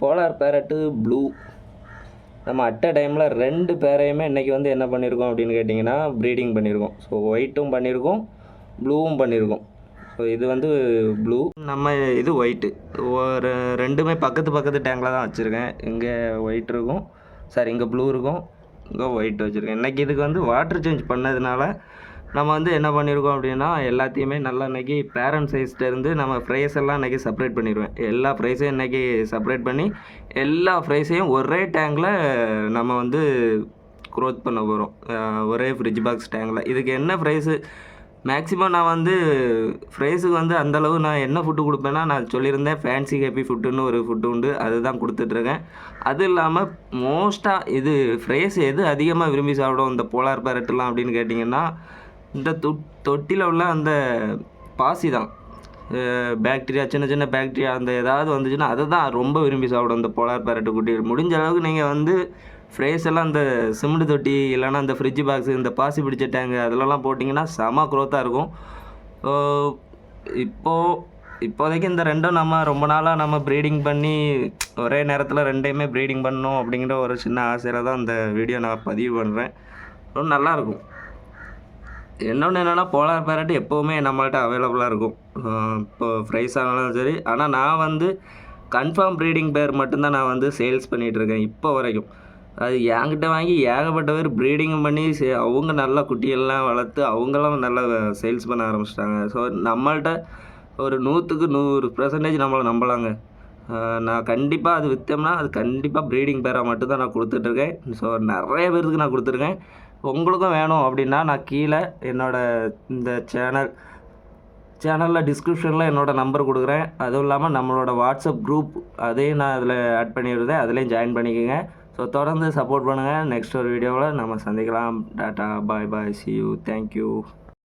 Polar parrot blue நம்ம at a டைமில் ரெண்டு பேரையுமே இன்றைக்கி வந்து என்ன பண்ணியிருக்கோம் அப்படின்னு கேட்டிங்கன்னா ப்ரீடிங் பண்ணியிருக்கோம் ஸோ ஒயிட்டும் பண்ணியிருக்கோம் ப்ளூவும் பண்ணியிருக்கோம் ஸோ இது வந்து ப்ளூ நம்ம இது ஒயிட்டு ஒரு ரெண்டுமே பக்கத்து பக்கத்து டேங்கில் தான் வச்சுருக்கேன். இங்கே ஒயிட் இருக்கும். சாரி இங்கே ப்ளூ இருக்கும். இங்கே ஒயிட் வச்சுருக்கேன். இன்றைக்கி இதுக்கு வந்து வாட்டர் சேஞ்ச் பண்ணதுனால நம்ம வந்து என்ன பண்ணியிருக்கோம் அப்படின்னா எல்லாத்தையுமே நல்லா இன்றைக்கி பேரண்ட் சைஸ்லேருந்து நம்ம ஃப்ரைஸ் எல்லாம் இன்றைக்கி செப்பரேட் பண்ணிடுவேன் எல்லா ஃப்ரைஸையும் இன்றைக்கி செப்பரேட் பண்ணி எல்லா ஃப்ரைஸையும் ஒரே டேங்கில் நம்ம வந்து க்ரோத் பண்ண போகிறோம் ஒரே ஃப்ரிட்ஜ் பாக்ஸ் டேங்கில் இதுக்கு என்ன ப்ரைஸு மேக்ஸிமம் நான் வந்து ஃப்ரைஸுக்கு வந்து அந்தளவு நான் என்ன ஃபுட்டு கொடுப்பேன்னா நான் சொல்லியிருந்தேன் ஃபேன்சி ஹேப்பி ஃபுட்டுன்னு ஒரு ஃபுட்டு உண்டு. அதுதான் கொடுத்துட்ருக்கேன். அது இல்லாமல் மோஸ்ட்டாக இது ஃப்ரைஸ் எது அதிகமாக விரும்பி சாப்பிடும்? இந்த போலார் பேரட்லாம் அப்படின்னு கேட்டிங்கன்னா இந்த தொட்டியில் உள்ள அந்த பாசி தான். பேக்டீரியா சின்ன சின்ன பேக்டீரியா அந்த ஏதாவது வந்துச்சுன்னா அதை தான் ரொம்ப விரும்பி சாப்பிடும். அந்த போலார் பேரட்டு குட்டிகள் முடிஞ்ச அளவுக்கு நீங்கள் வந்து ஃப்ரேஸ் எல்லாம் அந்த சிமெண்ட் தொட்டி இல்லைன்னா அந்த ஃப்ரிட்ஜ் பாக்ஸ் இந்த பாசி பிடிச்ச டேங்கு அதிலலாம் போட்டிங்கன்னா செம க்ரோத்தாக இருக்கும். இப்போது இப்போதைக்கு இந்த ரெண்டும் நம்ம ரொம்ப நாளாக நம்ம ப்ரீடிங் பண்ணி ஒரே நேரத்தில் ரெண்டையுமே ப்ரீடிங் பண்ணணும் அப்படிங்கிற ஒரு சின்ன ஆசையில் தான் இந்த வீடியோ நான் பதிவு பண்ணுறேன் ரொம்ப நல்லாயிருக்கும் இன்னொன்று என்னென்னா போலார் பேரட் எப்போவுமே நம்மள்ட்ட அவைலபிளாக இருக்கும். இப்போ ஃப்ரைஸ் ஆனாலும் சரி. ஆனால் நான் வந்து கன்ஃபார்ம் ப்ரீடிங் பேர் மட்டும்தான் நான் வந்து சேல்ஸ் பண்ணிகிட்ருக்கேன் இப்போ வரைக்கும். அது என்கிட்ட வாங்கி ஏகப்பட்ட பேர் ப்ரீடிங்கும் பண்ணி சே- அவங்க நல்ல குட்டியெல்லாம் வளர்த்து அவங்களும் நல்லா சேல்ஸ் பண்ண ஆரம்பிச்சிட்டாங்க. ஸோ நம்மள்கிட்ட ஒரு நூற்றுக்கு நூறு பர்சன்டேஜ் நம்மளை நம்பலாங்க. நான் கண்டிப்பாக அது விற்றோம்னா அது கண்டிப்பாக ப்ரீடிங் பேராக மட்டும்தான் நான் கொடுத்துட்ருக்கேன் ஸோ நிறைய பேருக்கு நான் கொடுத்துருக்கேன். உங்களுக்கும் வேணும் அப்படின்னா நான் கீழே என்னோடய இந்த சேனல் சேனலில் டிஸ்கிரிப்ஷனில் என்னோடய நம்பர் கொடுக்குறேன். அதுவும் இல்லாமல் நம்மளோட வாட்ஸ்அப் குரூப் அதையும் நான் அதில் ஆட் பண்ணிடுறேன். அதுலேயும் ஜாயின் பண்ணிக்கோங்க. ஸோ தொடர்ந்து சப்போர்ட் பண்ணுங்கள் நெக்ஸ்ட் ஒரு வீடியோவில் நம்ம சந்திக்கலாம். Tata bye bye see you thank you